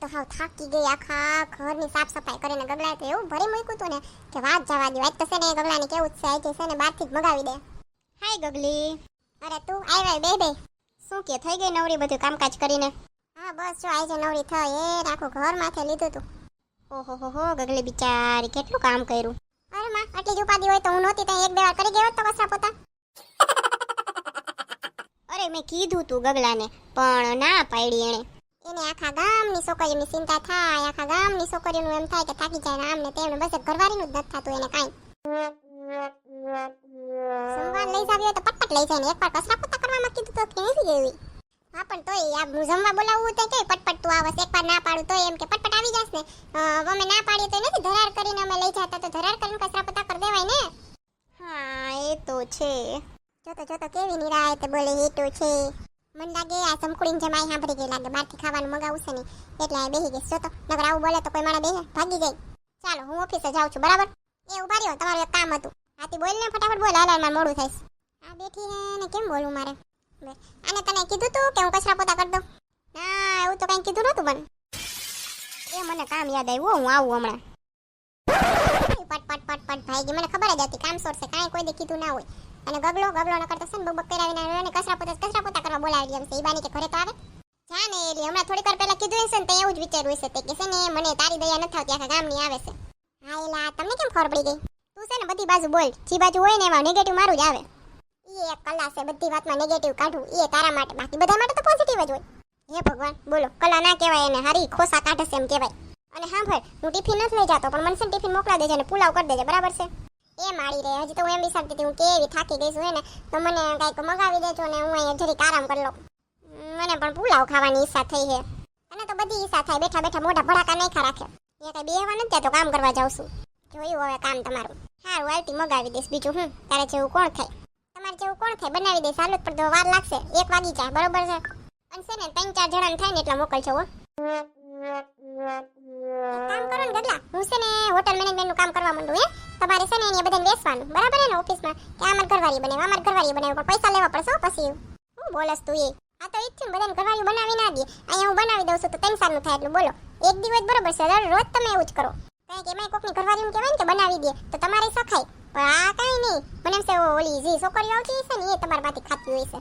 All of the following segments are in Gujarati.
તો હાવ થાકી ગઈ આખા ઘરની સાફ સફાઈ કરીને ગગલાએ તો એવું ભરી મૂક્યું હતું ને કે વાત જવા દો આજ તો છે ને ગગલાને કેવું જ છે આજે છે ને બહારથી જ મગાવી દે. હાય ગગલી. અરે તું આવ્યા બે બે. શું કે થઈ ગઈ નવરી બધું કામકાજ કરીને? હા બસ જો આજે નવરી થઈ એ આખું ઘર માથે લીધું તું. ઓહો હો હો ગગલી બિચારી કેટલું કામ કર્યું? અરે માં આટલી જ ઉપાધિ હોય તો હું નહોતી ત્યાં એક બે વાર કરી ગયો તો કસરા પોતા. અરે મેં કીધું તું ગગલાને પણ ના પાડી એણે. એને પટપટ લઈ આ હું એકવાર ના પાડું તો એમ કે પટપટ આવી જાસ અમે ના પાડીએ તો નથી ધરાર કરીને અમે લઈ જતા, તો ધરાર કરીને દેવાય ને. હા, એ તો છે. જોતો જોતો કેવી નિરાય તે બોલે છે. મને લાગે આ સમકુડીને જમાઈ સાંભળી ગઈ લાગે. બહારથી ખાવાનું મગાવું છે ને, એટલે આ બેહી ગઈ. તો, નકર આવું બોલે તો કોઈ મારા બેહે, ભાગી જાય. ચાલો, હું ઓફિસે જાઉં છું, બરાબર? એ ઊભા રહ્યો, તમારું એક કામ હતું. આથી બોલ ને, ફટાફટ બોલ, હાલ મારે મોડું થાય આ બેઠી હે ને, કેમ બોલું મારે? અને તને કીધું તું કે હું કચરા પોતા કરી દઉં? ના, એવું તો કઈ કીધું નતું મને. એ મને કામ યાદ આવ્યું હું આવું હમણાં. પટ પટ પટ પટ, ભાઈ મને ખબર જ હતી, કામ સોરશે કાંઈ કોઈ દે કીધું ના હોય. અને ગગલો ગગલો ન કરતો સન બબક કરાવીને અને કસરા પોતા કસરા પોતા કરવા બોલાવી દેમ છે. ઈબાની કે ઘરે તો આવે. જા ને એલી હમણાં થોડીક વાર પહેલા કીધું હશે ને તે એવું જ વિચાર્યું હશે તે કે છે ને મને તારી દયા નથી આવતી આખા ગામની આવે છે. હા, એલા તમને કેમ ખબર પડી ગઈ? તું છે ને બધી બાજુ બોલ. જે બાજુ હોય ને એમાં નેગેટિવ મારું જ આવે. એ એક કલા છે, બધી વાતમાં નેગેટિવ કાઢું. એ તારા માટે, બાકી બધા માટે તો પોઝિટિવ જ હોય. હે ભગવાન, બોલો. કલા ના કહેવાય એને, હારી ખોસા કાઢે છે એમ કહેવાય. અને હા, ભાઈ, હું ટિફિન નથી લઈ જાતો, પણ મને ટિફિન મોકલા દેજે અને પુલાવ કરી દેજે, બરાબર છે? એ માળી રહે? હજી તો હું એમ વિચારતી હતી હું કેવી થાકી ગઈ છું ને? તો મને કંઈક મગાવી દેજો ને હું અહીંયા જરીક આરામ કરી લઉં. મને પણ પુલાવ ખાવાની ઈચ્છા થઈ છે. અને તો બધી ઈચ્છા થાય, બેઠા બેઠા મોઢા ભડાકા નહીં રાખે. એ કઈ બેહવા નથી તો કામ કરવા જાઉં છું. જોયું હવે કામ તમારું. સારું હાલતી મગાવી દઈશ બીજું હું તારે જેવું કોણ થાય? તમારે જેવું કોણ થાય? બનાવી દઈશ હાલત પણ તો વાર લાગશે. એક વાગી જાય, બરોબર છે? અને છે ને, ત્રણ ચાર જણાને થાય ને, એટલા મોકલજો, હો. કામ કરો ને ગગલા હું છે ને હોટલ મેનેજમેન્ટનું કામ કરવા માંડું, હે? તમારે છે ને અહીંયા બધાને બેસવાનું. બરાબર ને ઓફિસમાં? કે આમાં ઘરવાળી બનાવ અમાર ઘરવાળી બનાવ પણ પૈસા લેવા પડશે પછી હું બોલસ તું એ? આ તો ઈ છે ને બધાને ઘરવાળી બનાવી ના દે. અહીંયા હું બનાવી દઉં છું તો ત્રણ સાલનું થાય એટલું. બોલો. એક દિવસ બરોબર છે રોજ તમે એવું જ કરો. કારણ કે એમાં કોકની ઘરવાળી કહેવાય ને કે બનાવી દે, તો તમારે સખાય પણ આ કાંઈ નહીં. મને એમ છે ઓલી જે છોકરીઓ આવતી હશે ને, એ તમારા માંથી ખાતી હોય છે.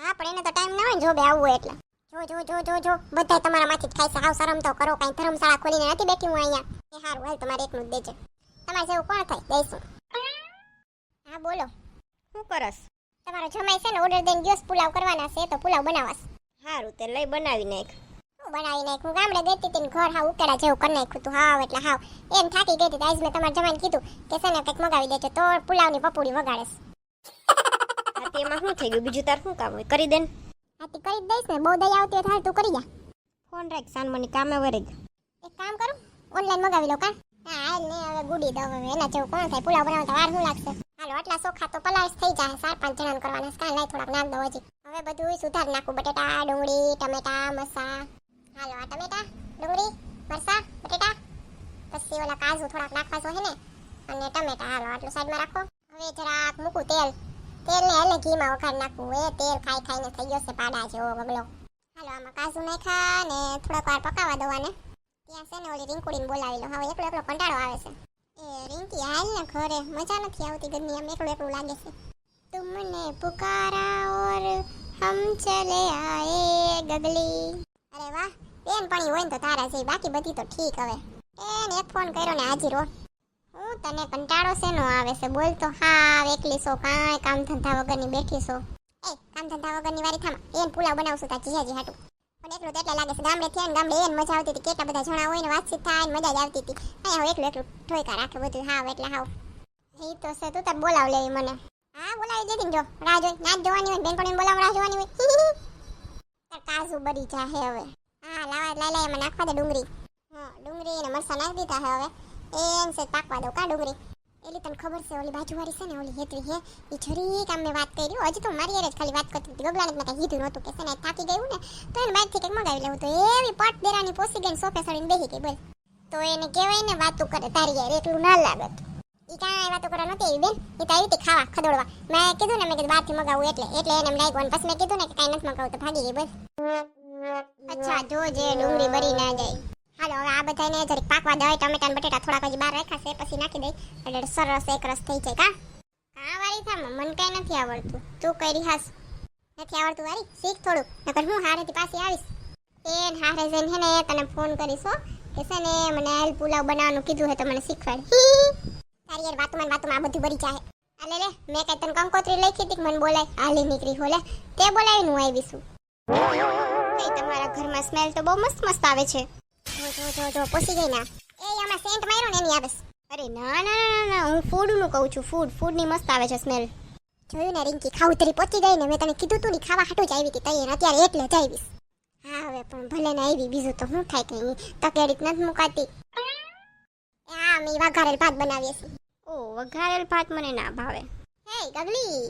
હા, પણ એને તો ટાઈમ ના હોય ને, જોબે આવવું હોય એટલે. જો જો જો જો જો. બધા તમારા માંથી જ ખાય છે. હાવ શરમ તો કરો કાંઈ ધર્મશાળા ખોલીને નથી બેઠી હું અહીંયા. એ હારું હાલ તમારે એકનું જ દેજે. તમારે જેવું કોણ થાય? દઈશું હા બોલો. શું કરસ તમારો જમાઈ છે ને ઓર્ડર દઈને ગયો પુલાવ કરવાના છે તો પુલાવ બનાવાસ સારું તે લઈ બનાવી નાખ. હું બનાવી નાખ્યું? ગામડે ગઈ હતી ઘર હાવ ઉકેડા જેવું કરી નાખ્યું તું. હાવ એટલે હાવ. એમ થાકી ગઈ હતી આજ મેં તમારા જમાઈને કીધું કે છે ને કંઈક મગાવી દેજો તો પુલાવની પપુડી વગાડેશ. હા તેમાં શું થઈ ગયું? બીજું તાર શું કામ હોય? કરી દે ને આથી કરી જ દઈશ ને. બહુ દયા આવતી હોય તું કરી જા. ફોન રાખ સાન મને કામે વરે એક કામ કરું ઓનલાઈન મગાવી લઉં કા હા હાલ ને હવે ગુડી દઉં હવે એના જેવું કોણ થાય? પુલાવ બનાવતા વાર શું લાગશે? હાલો આટલા સોખા તો પલાશ થઈ જાય ચાર પાંચ જણાને કરવાના કાંઈ લાય થોડાક નાખ દો હજી. હવે બધું સુધાર નાખું. બટેટા ડુંગળી ટમેટા મસા હાલો આ ટમેટા ડુંગળી મરસા બટેટા. પછી ઓલા કાજુ થોડાક નાખવા છે ને. અને ટમેટા હાલો આટલું સાઈડમાં રાખો. હવે જરાક મૂકું તેલ. તેલ ને એટલે ઘીમાં વઘાર નાખવું. એ તેલ ખાઈ ખાઈને થઈ ગયો છે પાડા જેવો બગલો. હાલો, આમાં કાજુ નાખા ને થોડોક વાર પકાવવા દઉં ને ત્યાં છે ને ઓલી રીંકુડીને બોલાવી લો. હવે એકલો એકલો કંટાળો આવે છે. એ રિંકી, હાલ ને ઘરે. મજા નથી આવતી ઘરની આમ એકલું એકલું લાગે છે. તુમને પુકારા ઓર હમ ચલે આએ ગગલી. અરે વાહ બેન પણ હોય ને તો તારા છે બાકી બધી તો ઠીક હવે. એને એક ફોન કર્યો ને, હાજર હો. હું તને કંટાળો શેનો આવે છે? બોલ તો. હા, એકલી છો. કાંઈ કામ ધંધા વગરની બેઠી છો. એ, કામ ધંધા વગરની વારી થામા. એન પુલાવ બનાવશું તા જીજાજી હાટું. પણ એકલું તો એટલે લાગે છે ગામડે થયા ને ગામડે એને મજા આવતી હતી. કેટલા બધા જણા હોય ને વાતચીત થાય ને મજા જ આવતી હતી. અહીંયા હું એકલું એકલું ઠોયકા રાખે બધું. હાવ, એટલે હાવ. એ તો છે, તું તાર બોલાવ લેવી મને. હા, બોલાવી દેતી જો. રાહ જોઈ. ના જોવાની હોય બેનપણીને બોલાવ રાહ જોવાની હોય. કાજુ બરી જાહે હવે. હા, લાવા લાઈ લાઈ એમાં નાખવા દે ડુંગળી. હા, ડુંગળી અને મરસા નાખી દીધા હે હવે. એમ છે, પાકવા દઉં. કા ડુંગળી એલી તને ખબર છે, ઓલી બાજુવાળી છે ને, ઓલી હેતરી હે, એ જરી કામ મેં વાત કરી. હજી તો મારી જ ખાલી વાત કરતી હતી. ગગલાને મેં કીધું નહોતું કે છે ને થાકી ગયું ને, તો એને બહારથી કંઈક મગાવી લેવું તો એવી પટ દેરાની પોસી ગઈ ને, સોફે સડીને બેસી ગઈ, બોલ. તો એને કહેવાય ને, વાતું કરે તારી યાર એકલું ના લાગત. એ કાંઈ વાતો કરવા નહોતી આવી, બેન. એ તો આવી ખાવા ખદોડવા મેં કીધું ને, મેં કીધું બહારથી મગાવું એટલે એટલે એને લાગ્યું અને પછી મેં કીધું ને કે કાંઈ નથી મગાવું, તો ભાગી ગઈ, બોલ. અચ્છા જોજે ડુંગળી બરી ના જાય. હાલો, હવે આ બધાને જરીક પાકવા દે ટમેટા બટેટા થોડાક હજી બહાર રાખ્યા છે, પછી નાખી દઈ. એટલે સરસ એક રસ થઈ જાય, કા? હા, વારી થામ, મને કઈ નથી આવડતું. તું કરી હાસ. નથી આવડતું, વારી? શીખ થોડું નકર હું હારેથી પાછી આવીશ. એ હારે જઈને હે ને તને ફોન કરીશ, હો. કે છે ને, મને આલ પુલાવ બનાવવાનું કીધું હે તો મને શીખવાડ. તારી યાર વાતમાં વાતમાં આ બધું બરી જાય અલે લે મેં કઈ તને કંકોત્રી લખી હતી મને બોલાય? હાલી નીકળી હોલે તે બોલાવીને હું આવી છું. તમારા ઘરમાં સ્મેલ તો બહુ મસ્ત મસ્ત આવે છે. જો જો જો જો પોસી ગઈ ના એ હમણાં સેન્ટ માર્યો ને એની છે. અરે ના ના ના હું ફૂડનું કહું છું ફૂડ ફૂડની મસ્ત આવે છે સ્મેલ જોયું ને રિંકી ખાવું તરી પહોંચી ગઈ ને મેં તને કીધું તું ને ખાવા હાટું જ આવી હતી તૈયાર અત્યારે એટલે જ આવીશ. હા હવે પણ ભલે ને આવી બીજું તો શું થાય કઈ તકેડીત નથી મુકાતી. હા મેં વઘારેલ ભાત બનાવીએ છીએ. ઓ વઘારેલ ભાત મને ના ભાવે. હે ગગલી.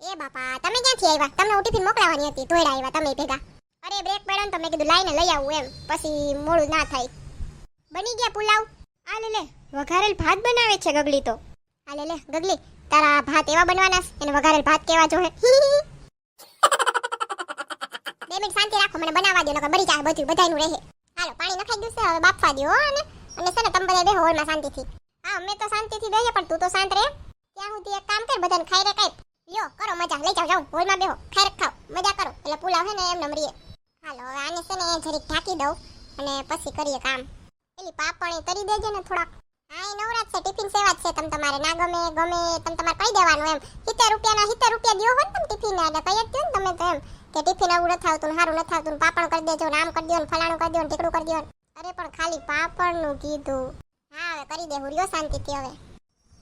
એ બાપા તમે ક્યાંથી આવ્યા? તમને હું ટિફિન મોકલાવાની હતી ધોઈડા આવ્યા તમે ભેગા. અરે બ્રેક પડ્યો ને તો મેં કીધું લાઈને લઈ આવું એમ. પછી મોડું ના થાય. બની ગયા પુલાવ. આ લે લે વઘારેલ ભાત બનાવે છે ગગલી તો. આ લે લે ગગલી તારા ભાત એવા બનવાના છે, એને વઘારેલ ભાત કેવા જોહે? બે મિનિટ શાંતિ રાખો મને બનાવવા દો નકર મરી જાય બધું બધાયનું રહે. હાલો પાણી નખાઈ છે હવે બાફવા દો અને અને છે ને તમે બધા બેહો હોલમાં શાંતિથી. હા અમે તો શાંતિથી બેહીએ પણ તું તો શાંત રહે. ત્યાં સુધી એક કામ કર બધાને ખાઈ રે કાઈ લ્યો કરો મજા લઈ જાઓ જાઓ હોલમાં બેહો. ખાઈ રખાવ મજા કરો. એટલે પુલાવ હે ને એમ મરીએ. હાલો આને છે ને જરીક ઢાંકી દઉં અને પછી કરીએ કામ. પેલી પાપણી કરી દેજે ને થોડાક. હા, એ નવરાત છે, ટિફિન સેવા છે, તમ તમારે ના ગમે ગમે, તમ તમારે કહી દેવાનું એમ. સિત્તેર રૂપિયાના, સિત્તેર રૂપિયા દો હોય ને તમે ટિફિન એટલે કહી જ ને તમે તો એમ. કે ટિફિન આવું નથી આવતું સારું નથી આવતું પાપડ કરી દેજો ને આમ કરી દો ને ફલાણું કરી દો ને ટીકડું કરી દો અરે, પણ ખાલી પાપડનું કીધું. હા, હવે કરી દે હુરિયો શાંતિથી હવે.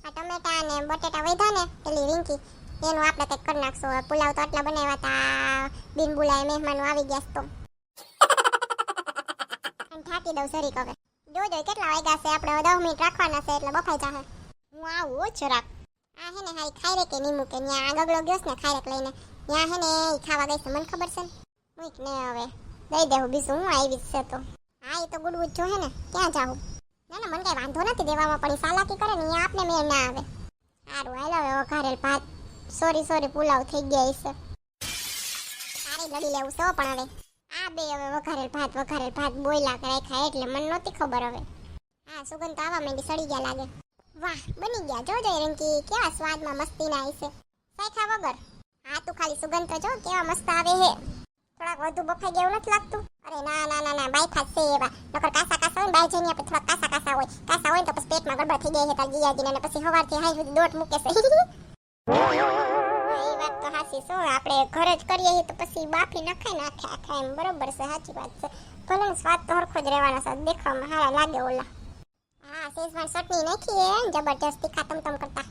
આ ટમેટા ને બટેટા વધ્યા ને, પેલી રિંકી. એનું આપણે કંઈક કરી નાખશું. પુલાવ તો આટલા બનાવ્યા હતા બિન બોલાય મહેમાનો આવી ગયા તો. થાકી દઉં સરીક હવે. જોજો કેટલા વાગ્યા છે? આપણે દસ મિનિટ રાખવાના છે એટલે બફાઈ જાહે. હું આવું હો જરાક. આ હે ને હારી ખાઈ કે નહીં મૂકે? ન્યા આ ગગડો ગયો ને ખાઈ લઈને. ન્યા હે ને ખાવા ગઈ છે. મને ખબર છે ને. મૂક ને હવે દઈ દેવું બીજું. હું આવી જ છે તો. હા એ તો ગુડવું જ જોહે ને. ક્યાં જાઉં ના ના, મને કઈ વાંધો નથી દેવામાં, પણ ઈ સાલાકી કરે ને ન્યા આપને મેળ ના આવે. સારું, હાલો હવે, વઘારેલ ભાત. સોરી સોરી પુલાવ થઈ ગયા છે સારી લડી લેવું છે પણ હવે. આ બે હવે વઘારેલ ભાત વઘારેલ ભાત બોયલા રાખ્યા એટલે મને નહોતી ખબર હવે. હા, સુગંધ તો આવવા માંડી, સડી ગયા લાગે. વાહ, બની ગયા. જો જો રંકી કેવા સ્વાદમાં મસ્તી ના છે. સાયખા વગર. હા, તું ખાલી સુગંધ તો જો, કેવા મસ્ત આવે હે. થોડાક વધુ બફાઈ ગયું નથી લાગતું. અરે, ના ના ના ના બાઈ ખાશે એવા. નકર કાસા કાસા હોય બાય જઈને આપણે થોડા કાસા કાસા હોય. કાસા હોય તો પછી પેટમાં ગડબડ થઈ જાય છે, તાર જીયાજીને પછી સવારથી હાઈ સુધી દોટ મૂકે છે. શું આપણે ઘરે જ કરીએ તો પછી બાફી નખાય નાખે આખા એમ. બરોબર છે સાચી વાત છે. ભલે સ્વાદ તો હરખો જ રહેવાનો છે દેખવામાં સારા લાગે ઓલા. હા શેઝવાન ચટણી નાખીએ જબરજસ્ત તીખા તમ તમ કરતા.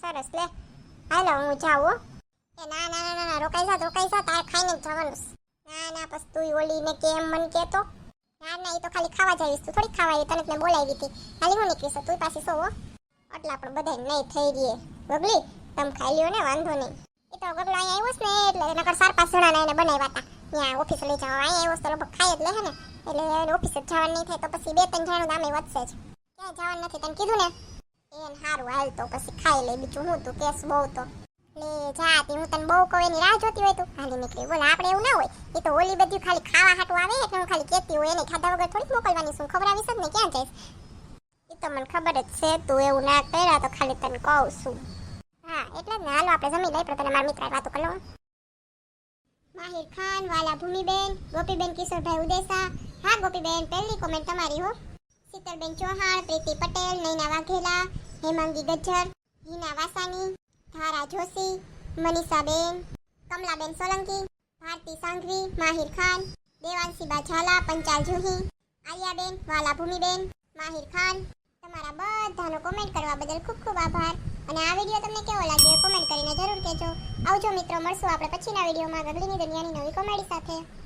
સરસ લે. હાલો હું જાઉં એ ના ના ના ના, રોકાઈ જા રોકાઈ જા તારે ખાઈને જવાનું ના ના પછી તું ઓલી ને કેમ મન કેતો ના ના એ તો ખાલી ખાવા જાવીશ તું થોડી ખાવા તને મેં બોલાવી હતી. ખાલી હું નીકળીશ તું પાછી સો હો. આટલા પણ બધાય નહીં થઈ રહીએ. ગગલી તમે ખાઈ લ્યો ને વાંધો નહીં. તો ગગલો અહીંયા આવ્યો ને, એટલે નકર સાર પાંચ જણાને એને બનાવ્યા હતા. ત્યાં ઓફિસ લઈ જવા. અહીંયા આવ્યો તો લગભગ ખાઈ જ લે ને. એટલે એને ઓફિસ જવાનું નહીં થાય તો પછી બે ત્રણ જણાનું દામે વધશે જ. ક્યાંય જવાનું નથી, તને કીધું ને? એને સારું હાલ તો પછી ખાઈ લે. બીજું હું તું કેસ બહુ તો. લે જા તી, હું તને બહુ કહું, એની રાહ જોતી હોય તું. હાલી નીકળી. બોલ, આપણે એવું ના હોય. એ તો ઓલી બધી ખાલી ખાવા હાટું આવે એટલે હું ખાલી કહેતી હોય, એને ખાધા વગર થોડીક મોકલવાની છું. ખવડાવીશ જ ને, ક્યાં જઈશ? એ તો મને ખબર જ છે, તું એવું ના કર્યા તો ખાલી તને કહું છું. હા, એટલે ને. હાલો આપણે જમી લઈ તને મારા મિત્ર વાતો કરો માહિર ખાન, વાલા ભૂમિબેન, ગોપીબેન કિશોરભાઈ ઉદેસા હા, ગોપીબેન, પહેલી કોમેન્ટ તમારી, હો. શીતલબેન ચૌહાણ, પ્રીતિ પટેલ, નૈના વાઘેલા, હેમાંગી ગજ્જર, હિના વાસાની, ધારા જોશી, મનીષાબેન, કમલાબેન સોલંકી, ભારતી સાંઘવી, માહિર ખાન, દેવાંશીબા ઝાલા, પંચાલ જુહી, આલિયાબેન, વાલા ભૂમિબેન, માહિર ખાન. તમારા બધાનો કોમેન્ટ કરવા બદલ ખૂબ ખૂબ આભાર. અને આ વીડિયો તમને કેવો લાગ્યો કોમેન્ટ કરીને જરૂર કહેજો. આવજો મિત્રો, મળશું આપણે પછીના વિડીયોમાં. ગગડીની દુનિયાની નવી કોમેડી સાથે.